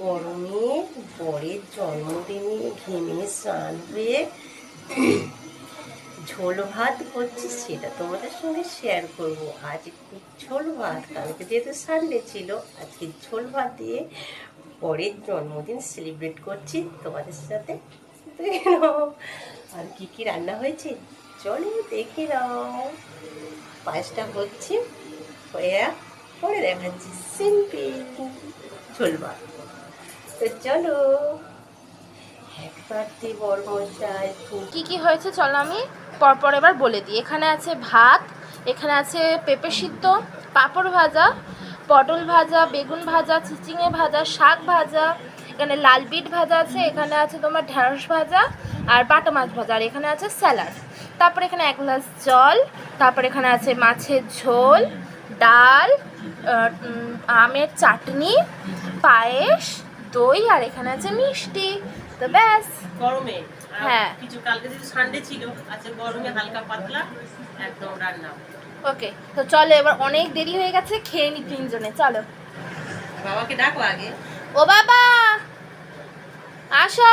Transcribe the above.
গরমে বরের জন্মদিনে ঘেমে স্নান হয়ে ঝোল ভাত করছি, সেটা তোমাদের সঙ্গে শেয়ার করব। আজ ঝোল ভাত, কালকে যেহেতু সানডে ছিল, আজকে ঝোল ভাত দিয়ে বরের জন্মদিন সেলিব্রেট করছি তোমাদের সাথে। আর কি কি রান্না হয়েছে? চলো দেখে নাও। পায়েসটা হচ্ছে, হয়ে, পরে দেখাচ্ছি। সিম্পল ঝোল ভাত। তো চলো। কি কি হয়েছে চলো আমি? পরপর এবার বলে দিই। এখানে আছে ভাত, এখানে আছে পেঁপে সিদ্ধ, পাঁপড় ভাজা, পটল ভাজা, বেগুন ভাজা, চিচিঙে ভাজা, শাক ভাজা, এখানে লাল বিট ভাজা আছে, এখানে আছে তোমার ঢেঁড়স ভাজা আর বাটা মাছ ভাজা, আর এখানে আছে স্যালাড। তারপর এখানে এক গ্লাস জল, তারপর এখানে আছে মাছের ঝোল, ডাল আমের চাটনি, পায়েস দই আর এখানে আছে মিষ্টি তো ব্যাস। গরমে? হ্যাঁ। কিছু কালকে যে সানডে ছিল আজকে গরমে হালকা পাতলা একদম রান্না। ওকে তো চলো এবার অনেক দেরি হয়ে গেছে খেয়ে নি তিনজনে চলো। বাবাকে ডাকো আগে। ও বাবা! আসো!